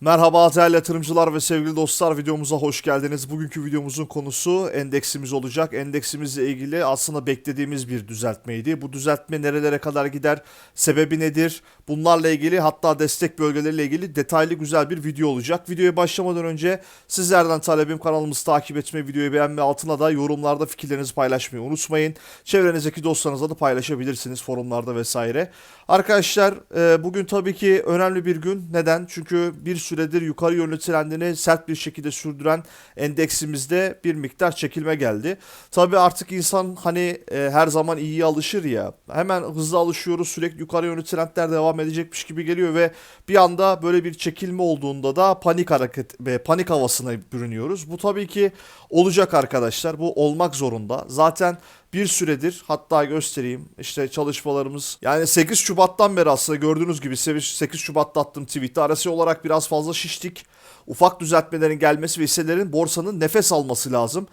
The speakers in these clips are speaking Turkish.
Merhaba değerli yatırımcılar ve sevgili dostlar videomuza hoş geldiniz. Bugünkü videomuzun konusu endeksimiz olacak. Endeksimizle ilgili aslında beklediğimiz bir düzeltmeydi. Bu düzeltme nerelere kadar gider, sebebi nedir? Bunlarla ilgili hatta destek bölgeleriyle ilgili detaylı güzel bir video olacak. Videoya başlamadan önce sizlerden talebim kanalımızı takip etmeyi, videoyu beğenmeyi, altına da yorumlarda fikirlerinizi paylaşmayı unutmayın. Çevrenizdeki dostlarınızla da paylaşabilirsiniz forumlarda vesaire. Arkadaşlar e, bugün tabii ki önemli bir gün. Neden? Çünkü bir süredir yukarı yönlü trendini sert bir şekilde sürdüren endeksimizde bir miktar çekilme geldi. Tabii artık insan hani e, her zaman iyiye alışır ya. Hemen hızlı alışıyoruz. Sürekli yukarı yönlü trendler devam edecekmiş gibi geliyor ve bir anda böyle bir çekilme olduğunda da panik hareket ve panik havasına bürünüyoruz. Bu tabii ki olacak arkadaşlar. Bu olmak zorunda. Zaten bir süredir hatta göstereyim işte çalışmalarımız yani 8 Şubat'tan beri aslında gördüğünüz gibi 8 Şubat'ta attığım tweette arası olarak biraz fazla şiştik. Ufak düzeltmelerin gelmesi ve hisselerin borsanın nefes alması lazım.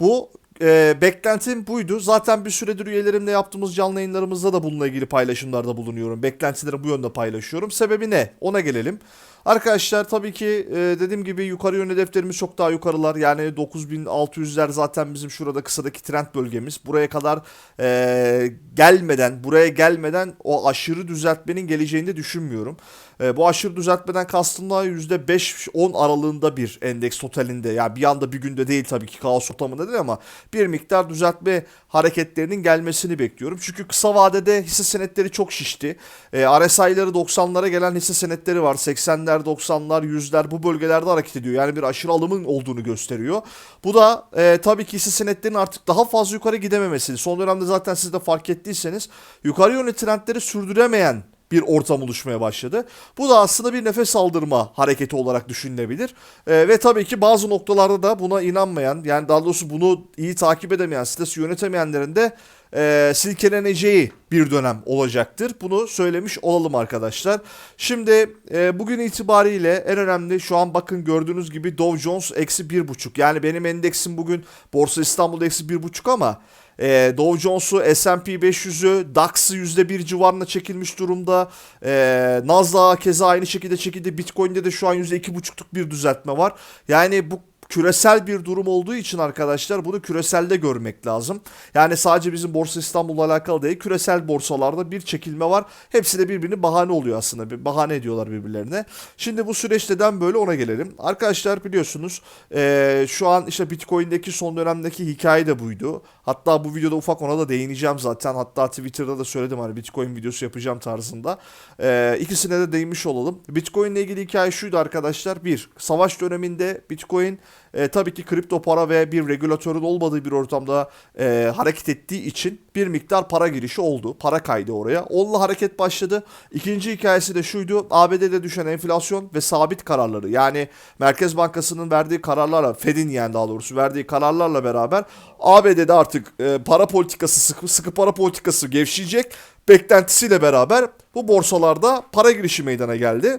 Bu e, beklentim buydu. Zaten bir süredir üyelerimle yaptığımız canlı yayınlarımızda da bununla ilgili paylaşımlarda bulunuyorum. Beklentileri bu yönde paylaşıyorum. Sebebi ne? Ona gelelim. Arkadaşlar tabii ki e, dediğim gibi yukarı yönlü hedeflerimiz çok daha yukarılar. Yani 9600'ler zaten bizim şurada kısadaki trend bölgemiz. Buraya kadar e, gelmeden, buraya gelmeden o aşırı düzeltmenin geleceğini de düşünmüyorum. E, bu aşırı düzeltmeden kastım da %5-10 aralığında bir endeks totalinde. Yani bir anda bir günde değil tabii ki kaos ortamında değil ama bir miktar düzeltme hareketlerinin gelmesini bekliyorum. Çünkü kısa vadede hisse senetleri çok şişti. E, RSI'ları 90'lara gelen hisse senetleri var. 80'ler, 90'lar, 100'ler bu bölgelerde hareket ediyor. Yani bir aşırı alımın olduğunu gösteriyor. Bu da e, tabii ki hisse senetlerinin artık daha fazla yukarı gidememesi. Son dönemde zaten siz de fark ettiyseniz yukarı yönlü trendleri sürdüremeyen bir ortam oluşmaya başladı. Bu da aslında bir nefes aldırma hareketi olarak düşünülebilir. Ee, ve tabii ki bazı noktalarda da buna inanmayan yani daha doğrusu bunu iyi takip edemeyen, sitesi yönetemeyenlerin de e, silkeleneceği bir dönem olacaktır. Bunu söylemiş olalım arkadaşlar. Şimdi e, bugün itibariyle en önemli şu an bakın gördüğünüz gibi Dow Jones eksi bir buçuk. Yani benim endeksim bugün Borsa İstanbul'da eksi bir buçuk ama e, Dow Jones'u, S&P 500'ü, DAX'ı %1 civarına çekilmiş durumda. E, Nasdaq keza aynı şekilde çekildi. Bitcoin'de de şu an %2,5'luk bir düzeltme var. Yani bu küresel bir durum olduğu için arkadaşlar bunu küreselde görmek lazım. Yani sadece bizim Borsa İstanbul'la alakalı değil küresel borsalarda bir çekilme var. Hepsi de birbirini bahane oluyor aslında. Bir bahane ediyorlar birbirlerine. Şimdi bu süreç neden böyle ona gelelim. Arkadaşlar biliyorsunuz ee, şu an işte Bitcoin'deki son dönemdeki hikaye de buydu. Hatta bu videoda ufak ona da değineceğim zaten. Hatta Twitter'da da söyledim hani Bitcoin videosu yapacağım tarzında. Ee, ikisine de değinmiş olalım. Bitcoin ile ilgili hikaye şuydu arkadaşlar. Bir, savaş döneminde Bitcoin e, tabii ki kripto para ve bir regülatörün olmadığı bir ortamda e, hareket ettiği için bir miktar para girişi oldu. Para kaydı oraya. Onunla hareket başladı. İkinci hikayesi de şuydu. ABD'de düşen enflasyon ve sabit kararları yani Merkez Bankası'nın verdiği kararlarla Fed'in yani daha doğrusu verdiği kararlarla beraber ABD'de artık e, para politikası sıkı, sıkı para politikası gevşeyecek beklentisiyle beraber bu borsalarda para girişi meydana geldi.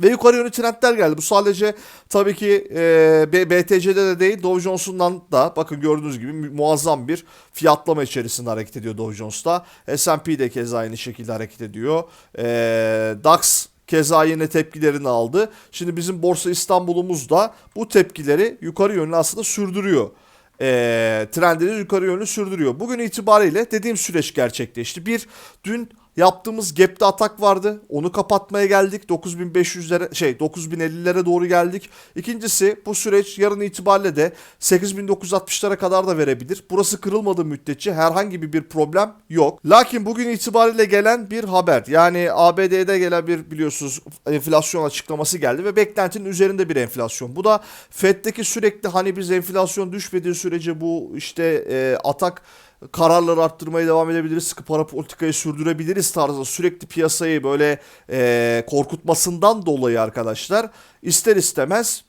Ve yukarı yönlü trendler geldi. Bu sadece tabii ki e, BTC'de de değil Dow Jones'undan da bakın gördüğünüz gibi muazzam bir fiyatlama içerisinde hareket ediyor Dow Jones'ta. S&P de keza aynı şekilde hareket ediyor. E, DAX Keza yine tepkilerini aldı. Şimdi bizim Borsa İstanbul'umuz da bu tepkileri yukarı yönlü aslında sürdürüyor e, trendini yukarı yönlü sürdürüyor. Bugün itibariyle dediğim süreç gerçekleşti. Bir, dün yaptığımız gap'te atak vardı. Onu kapatmaya geldik. 9500'lere şey 9050'lere doğru geldik. İkincisi bu süreç yarın itibariyle de 8960'lara kadar da verebilir. Burası kırılmadığı müddetçe herhangi bir, problem yok. Lakin bugün itibariyle gelen bir haber. Yani ABD'de gelen bir biliyorsunuz enflasyon açıklaması geldi ve beklentinin üzerinde bir enflasyon. Bu da Fed'deki sürekli hani biz enflasyon düşmediği sürece bu işte e, atak kararları arttırmaya devam edebiliriz. Sıkı para politikayı sürdürebiliriz tarzında sürekli piyasayı böyle e, korkutmasından dolayı arkadaşlar ister istemez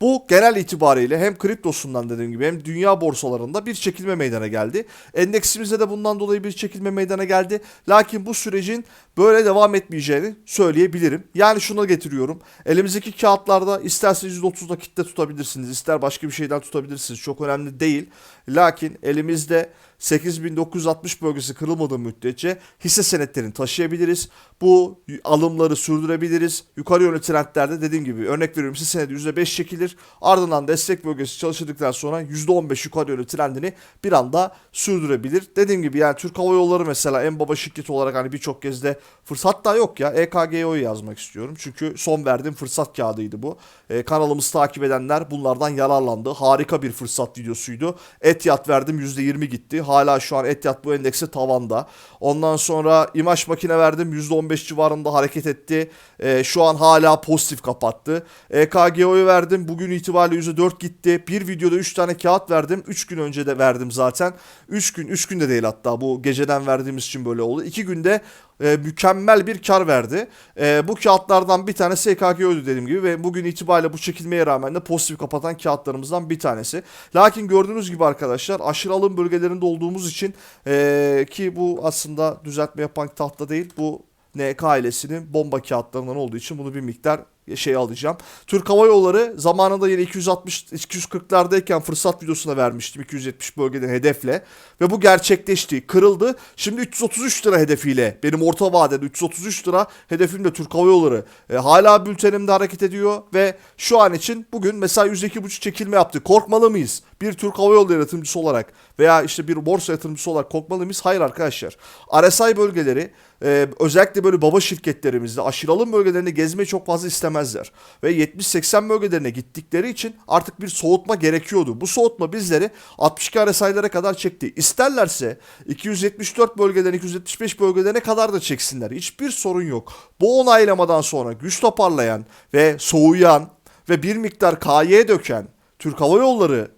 bu genel itibariyle hem kriptosundan dediğim gibi hem dünya borsalarında bir çekilme meydana geldi. Endeksimizde de bundan dolayı bir çekilme meydana geldi. Lakin bu sürecin böyle devam etmeyeceğini söyleyebilirim. Yani şuna getiriyorum. Elimizdeki kağıtlarda isterseniz %30'da kitle tutabilirsiniz. ister başka bir şeyden tutabilirsiniz. Çok önemli değil. Lakin elimizde 8960 bölgesi kırılmadığı müddetçe hisse senetlerini taşıyabiliriz. Bu alımları sürdürebiliriz. Yukarı yönlü trendlerde dediğim gibi örnek veriyorum hisse senedi %5 çekilir. Ardından destek bölgesi çalışıldıktan sonra %15 yukarı yönlü trendini bir anda sürdürebilir. Dediğim gibi yani Türk Hava Yolları mesela en baba şirket olarak hani birçok kez de fırsat hatta yok ya EKGO'yu yazmak istiyorum. Çünkü son verdiğim fırsat kağıdıydı bu. Ee, kanalımızı takip edenler bunlardan yararlandı. Harika bir fırsat videosuydu. Etiyat verdim %20 gitti. Hala şu an Etiyat bu endekse tavanda. Ondan sonra imaj makine verdim %15 civarında hareket etti. Ee, şu an hala pozitif kapattı. EKGO'yu verdim. Bugün itibariyle %4 gitti. Bir videoda 3 tane kağıt verdim. 3 gün önce de verdim zaten. 3 gün 3 günde değil hatta bu geceden verdiğimiz için böyle oldu. 2 günde e, mükemmel bir kar verdi. E, bu kağıtlardan bir tanesi EKGO'ydu dediğim gibi ve bugün itibariyle bu çekilmeye rağmen de pozitif kapatan kağıtlarımızdan bir tanesi. Lakin gördüğünüz gibi arkadaşlar aşırı alım bölgelerinde olduğumuz için e, ki bu aslında düzeltme yapan tahta değil bu NK ailesinin bomba kağıtlarından olduğu için bunu bir miktar şey alacağım. Türk Hava Yolları zamanında yine 260 240'lardayken fırsat videosuna vermiştim 270 bölgeden hedefle ve bu gerçekleşti. Kırıldı. Şimdi 333 lira hedefiyle benim orta vadede 333 lira hedefim de Türk Hava Yolları. E, hala bültenimde hareket ediyor ve şu an için bugün mesela %2,5 çekilme yaptı. Korkmalı mıyız? Bir Türk Hava Yolları yatırımcısı olarak veya işte bir borsa yatırımcısı olarak korkmalı mıyız? Hayır arkadaşlar. RSI bölgeleri e, özellikle böyle baba şirketlerimizde aşırı alım bölgelerinde gezmeyi çok fazla istemezler. Ve 70-80 bölgelerine gittikleri için artık bir soğutma gerekiyordu. Bu soğutma bizleri 62 RSI'lere kadar çekti. İsterlerse 274 bölgeden 275 bölgelerine kadar da çeksinler. Hiçbir sorun yok. Bu onaylamadan sonra güç toparlayan ve soğuyan ve bir miktar KY döken Türk Hava Yolları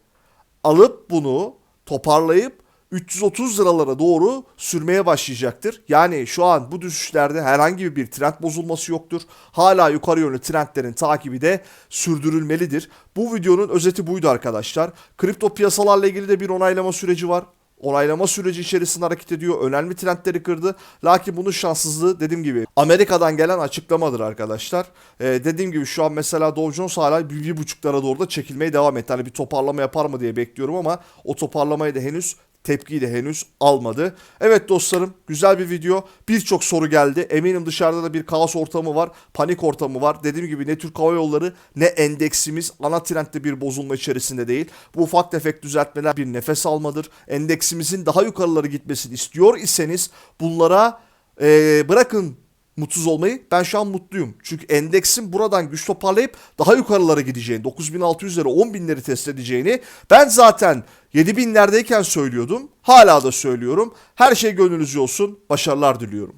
alıp bunu toparlayıp 330 liralara doğru sürmeye başlayacaktır. Yani şu an bu düşüşlerde herhangi bir trend bozulması yoktur. Hala yukarı yönlü trendlerin takibi de sürdürülmelidir. Bu videonun özeti buydu arkadaşlar. Kripto piyasalarla ilgili de bir onaylama süreci var. Onaylama süreci içerisinde hareket ediyor. Önemli trendleri kırdı. Lakin bunun şanssızlığı dediğim gibi Amerika'dan gelen açıklamadır arkadaşlar. Ee, dediğim gibi şu an mesela Dow Jones hala bir, bir buçuklara doğru da çekilmeye devam etti. Hani bir toparlama yapar mı diye bekliyorum ama o toparlamayı da henüz tepkiyi de henüz almadı. Evet dostlarım güzel bir video. Birçok soru geldi. Eminim dışarıda da bir kaos ortamı var. Panik ortamı var. Dediğim gibi ne Türk Hava Yolları ne endeksimiz ana trendde bir bozulma içerisinde değil. Bu ufak tefek düzeltmeler bir nefes almadır. Endeksimizin daha yukarıları gitmesini istiyor iseniz bunlara eee, bırakın mutsuz olmayı. Ben şu an mutluyum. Çünkü endeksin buradan güç toparlayıp daha yukarılara gideceğini, 9600'leri, 10.000'leri test edeceğini ben zaten 7000'lerdeyken söylüyordum. Hala da söylüyorum. Her şey gönlünüzce olsun. Başarılar diliyorum.